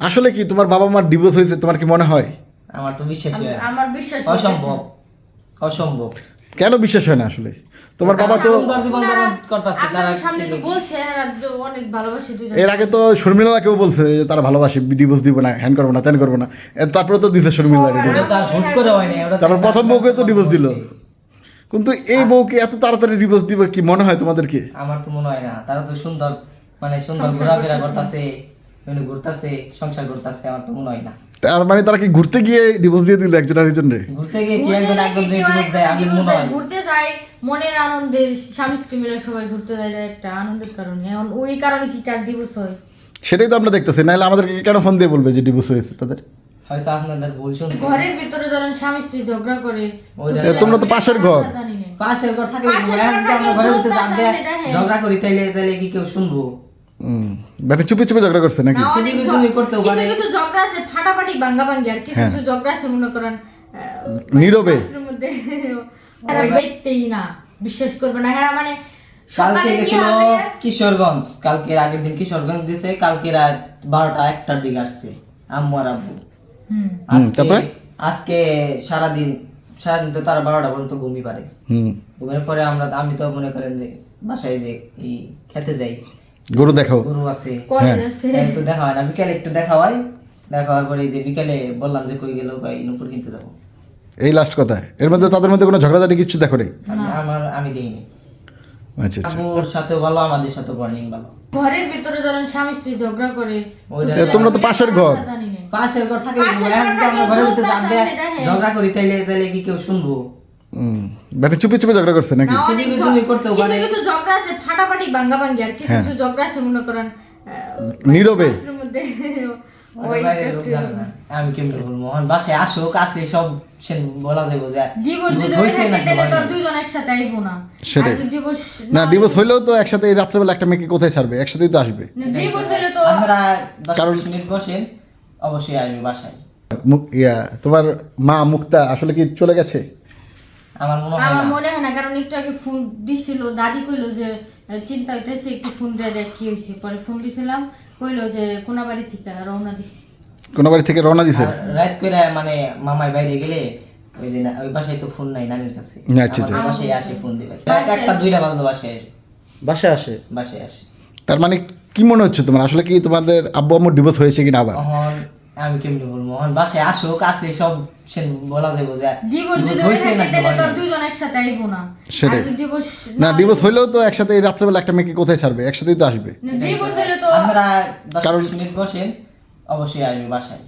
আসলে কি তোমার বাবা মার ডিভোর্স হয়েছে তোমার কি মনে হয়? আমার তো বিশ্বাসই হয় না। আমার বিশ্বাস অসম্ভব। অসম্ভব। কেন বিশ্বাস হয় না আসলে? তোমার বাবা তো সুন্দর জীবন যাপন করতেছে তারা আপনার সামনে তো বলছে এরা যে অনেক ভালোবাসে দুজন এর আগে তো শর্মিলা কেউ বলছে যে তারা ভালোবাসে ডিভোর্স দিব না হ্যান করব না ত্যান করব না। এ তারপরে তো দিছে শর্মিলা ওটা তো আর হুট করে হয়নি ওটা তো তারপর একটা প্রথম বউকে তো ডিভোর্স দিল। কিন্তু এই বউকে এত তাড়াতাড়ি ডিভোর্স দিবে কি মনে হয় তোমাদেরকে? আমার তো মনে হয় না তারা তো সুন্দর মানে সুন্দর ঘোরাফেরা করতাছে। মানে ঘুরতেছে সংসার করতেছে আমার তো মনে হয় না। তার মানে তারা কি ঘুরতে গিয়ে ডিভোর্স দিয়ে দিল একজন আরেকজন রে ঘুরতে গিয়ে কি একজন একজন ডিভোর্স দেয় আমি মনে হয় ঘুরতে যায় মনের আনন্দে স্বামী স্ত্রী মিলে সবাই ঘুরতে যায় একটা আনন্দের কারণে। এখন ওই কারণে কি কার দিবস হয়? সেটাই তো আমরা দেখতেছি নাহলে আমাদেরকে কেন ফোন দিয়ে বলবে যে ডিভোর্স হয়েছে তাদের? হয়তো আপনাদের ভুল ঘরের ভিতরে ধরেন স্বামী স্ত্রী ঝগড়া করে তোমরা তো পাশের ঘর। পাশের ঘর থাকলে ঘর দেখে। ঝগড়া করি তাইলে তাইলে কি কেউ শুনব? মানে চুপি চুপি ঝগড়া করছে নাকি? কিছু কিছু ঝগড়া আছে ফাটাফাটি ভাঙ্গা ভাঙ্গি আর কিছু হ্যাঁ। কিছু ঝগড়া আছে মনে করেন নীরবে। মধ্যে। না বিশ্বাস করবে না। হ্যাঁ মানে কালকে গেছিল কিশোরগঞ্জ। কালকে আগের দিন কিশোরগঞ্জ দিছে কালকে রাত বারোটা একটার দিকে আসছে আম্মু আর আব্বু। আজকে তারপরে? আজকে সারাদিন সারাদিন তো তারা বারোটা পর্যন্ত ঘুমি পারে। ঘুমের পরে আমরা আমি তো মনে করেন যে বাসায় যে এই খেতে যাই গরু দেখাও। গরু আছে। হ্যাঁ। একটু দেখা হয় না বিকালে একটু দেখা হয়। দেখা হওয়ার পরে এই যে বিকালে বললাম যে কই গেল ভাই নুপুর কিনতে যাব। এই লাস্ট কথা। এর মধ্যে তাদের মধ্যে কোনো ঝগড়াঝাটি কিছু দেখো নেই? আমি- আমার আমি দিইনি আচ্ছা আচ্ছা। আব্বুর সাথে ভালো আমাদের সাথে বর্নিং ভালো। ঘরের ভিতরে ধরেন স্বামী স্ত্রী ঝগড়া করে ওইটা তোমরা তো পাশের ঘর। আমরা জানি না। পাশের ঘর থাকলে ঘরের ভিতরে দেখে। ঝগড়া করি তাইলে তাইলে কি কেউ শুনব? মানে চুপি চুপি ঝগড়া করছে নাকি? না, অনেক তুমি- ঝগ- তুমি করতেও কিছু কিছু ঝগড়া আছে ফাটাফাটি ভাঙ্গা ভাঙ্গি আর কিছু হ্যাঁ। কিছু ঝগড়া আছে মনে করেন নীরবে। না। আমি কেমনে বলব? এখন বাসায় আসুক আসলে সব বলা যাবে যে জীবন যদি হয়েছে তাহলে তোর দুইজন একসাথে আইবো না। সেটাই। আর না ডিভোর্স হইলেও তো একসাথে এই রাত্রেবেলা একটা মেয়েকে কোথায় ছাড়বে? একসাথেই তো আসবে। না, হইলে তো আপনারা দশ মিনিট বসেন অবশ্যই আসবে বাসায়। ইয়া তোমার মা মুক্তা আসলে কি চলে গেছে? আমার মনে হয় আমার মনে হয় না কারণ একটু আগে ফোন দিছিল দাদি কইলো যে চিন্তা হইতেছে একটু ফোন দিয়ে দেখ কি হয়েছে পরে ফোন দিছিলাম কইলো যে কোনা বাড়ি থেকে রওনা দিছি। কোনো বাড়ি থেকে রওনা দিছে? রাত করে মানে মামাই বাইরে গেলে ওই যে না- ওই বাসায় তো ফোন নাই নানির কাছে। আচ্ছা, আচ্ছা। বাসায় আসে ফোন দিবে। রাত একটা দুইটা বাজলো বাসায়। বাসায় আসে? বাসায় আসে। তার মানে কি মনে হচ্ছে তোমার? আসলে কি তোমাদের আব্বু আম্মুর ডিভোর্স হয়েছে কিনা আবার? আমি কেমনি বলব? আমার বাসায় আসুক আসলে সব সে বলা যাবে যে জীবন যদি তাহলে তোর দুজন একসাথে আইবো না। সেটাই। না ডিভোর্স হইলেও তো একসাথে এই রাত্রেবেলা একটা মেয়েকে কোথায় ছাড়বে? একসাথেই তো আসবে। না, হইলে তো আমরা দশ মিনিট বসেন অবশ্যই আসবে বাসায়।